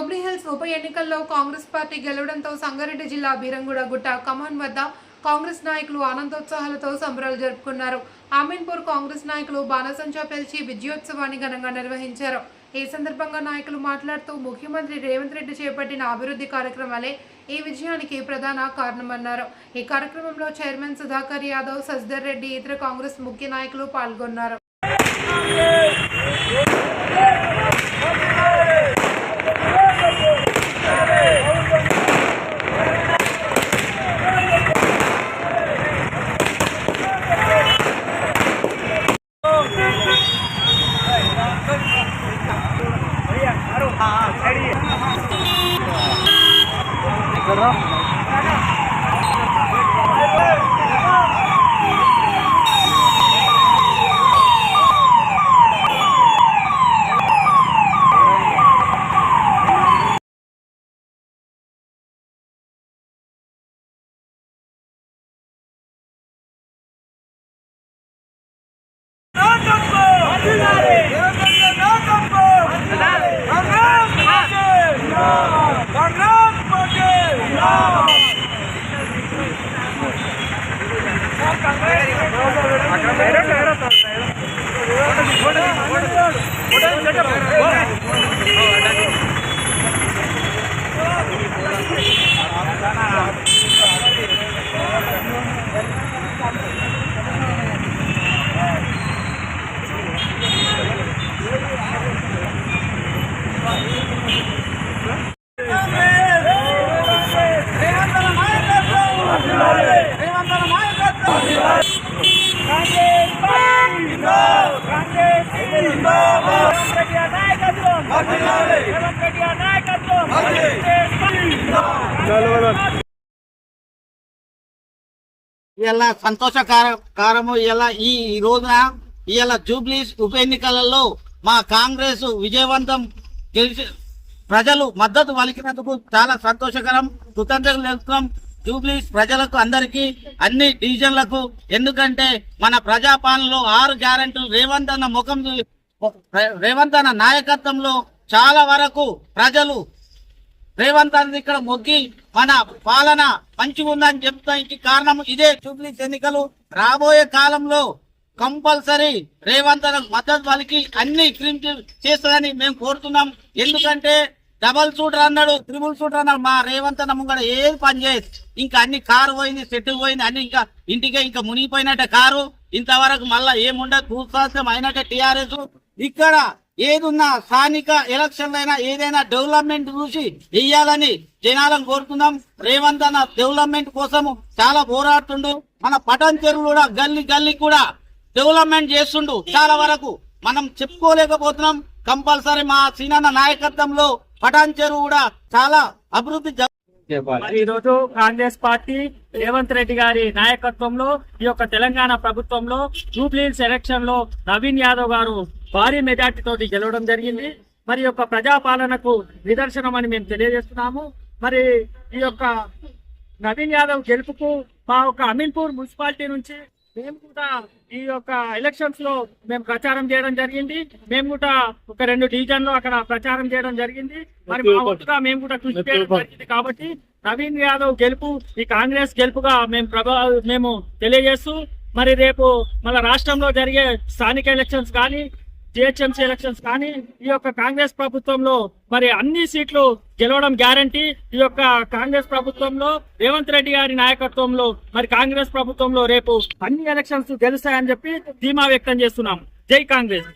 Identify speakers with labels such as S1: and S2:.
S1: ఎన్నికల్లో కాంగ్రెస్ పార్టీ గెలవడంతో సంగారెడ్డి జిల్లా బీరంగూడ గుట్ట కమాన్ వద్ద కాంగ్రెస్ నాయకులు ఆనందోత్సాహాలతో సంబరాలు జరుపుకున్నారు. అమీన్పూర్ కాంగ్రెస్ నాయకులు బాణసంచా పేల్చి విజయోత్సవాన్ని ఘనంగా నిర్వహించారు. ఈ సందర్భంగా నాయకులు మాట్లాడుతూ ముఖ్యమంత్రి రేవంత్ రెడ్డి చేపట్టిన అభివృద్ధి కార్యక్రమాలే ఈ విజయానికి ప్రధాన కారణమన్నారు. ఈ కార్యక్రమంలో చైర్మన్ సుధాకర్ యాదవ్ సజ్దర్ రెడ్డి ఇతర కాంగ్రెస్ ముఖ్య నాయకులు పాల్గొన్నారు. ¿verdad?
S2: ఇలా సంతోషకారము. ఇలా ఈ ఈ రోజున ఇలా జూబ్లీస్ ఉప ఎన్నికలలో మా కాంగ్రెస్ విజయవంతం గెలిచి ప్రజలు మద్దతు పలికినందుకు చాలా సంతోషకరం. కృతజ్ఞతలు తెలుపుతున్నాం జూబ్లీస్ ప్రజలకు అందరికీ అన్ని డివిజన్లకు. ఎందుకంటే మన ప్రజాపాలనలో ఆరు గ్యారెంటీలు రేవంత్ అన్న ముఖం రేవంత్ అన్న నాయకత్వంలో చాలా వరకు ప్రజలు రేవంత్ అన్నది ఇక్కడ మొగ్గి మన పాలన మంచిగుందని చెప్తానికి కారణం ఇదే. జూబ్లీస్ ఎన్నికలు రాబోయే కాలంలో కంపల్సరీ రేవంత్ మద్దతు వాళ్ళకి అన్ని క్రీమ్ చేస్తుందని మేము కోరుతున్నాం. ఎందుకంటే డబల్ షూటర్ అన్నాడు త్రిబుల్ షూటర్ అన్నాడు. మా రేవంత్ అన్న ముంగడ ఏది పని చేయదు ఇంకా అన్ని కారు పోయింది సెట్ పోయింది అన్ని ఇంకా ఇంటికే ఇంకా మునిగిపోయినట్టే కారు. ఇంతవరకు మళ్ళా ఏముండదు భూస్వాస్థ్యం అయినట్టే టీఆర్ఎస్. ఇక్కడ ఏదున్నా స్థానిక ఎలక్షన్ అయినా ఏదైనా డెవలప్మెంట్ చూసి వెయ్యాలని జనాలను కోరుతున్నాం రేవంత్ అన్న డెవలప్మెంట్ కోసము చాలా పోరాడుతుండు. మన పటన్ చెరువు కూడా గల్లీ గల్లీ కూడా డెవలప్మెంట్ చేస్తుండు. చాలా వరకు మనం చెప్పుకోలేకపోతున్నాం. కంపల్సరీ మా సీనన్న నాయకత్వంలో పటాన్ చెరువు కూడా చాలా అభివృద్ధి
S3: ఈ రోజు కాంగ్రెస్ పార్టీ రేవంత్ రెడ్డి గారి నాయకత్వంలో ఈ యొక్క తెలంగాణ ప్రభుత్వంలో జూబ్లీహిల్స్ ఎలక్షన్లో నవీన్ యాదవ్ గారు భారీ మెజార్టీతో గెలవడం జరిగింది. మరి యొక్క ప్రజాపాలనకు నిదర్శనం అని మేము తెలియజేస్తున్నాము. మరి ఈ యొక్క నవీన్ యాదవ్ గెలుపుకు మా యొక్క అమీన్పూర్ మున్సిపాలిటీ నుంచి మేము కూడా ఈ యొక్క ఎలక్షన్స్లో మేము ప్రచారం చేయడం జరిగింది. మేము కూడా ఒక రెండు డివిజన్లో అక్కడ ప్రచారం చేయడం జరిగింది. మరి మా వంతుగా మేము కూడా కృషి చేయడం జరిగింది కాబట్టి నవీన్ యాదవ్ గెలుపు ఈ కాంగ్రెస్ గెలుపుగా మేము ప్రభా మేము తెలియజేస్తూ మరి రేపు మన రాష్ట్రంలో జరిగే స్థానిక ఎలక్షన్స్ కానీ జిహెచ్ఎంసీ ఎలక్షన్స్ కానీ ఈ యొక్క కాంగ్రెస్ ప్రభుత్వంలో మరి అన్ని సీట్లు గెలవడం గ్యారంటీ. ఈ యొక్క కాంగ్రెస్ ప్రభుత్వంలో రేవంత్ రెడ్డి గారి నాయకత్వంలో మరి కాంగ్రెస్ ప్రభుత్వంలో రేపు అన్ని ఎలక్షన్స్ గెలుస్తాయని చెప్పి ధీమా వ్యక్తం చేస్తున్నాం జై కాంగ్రెస్.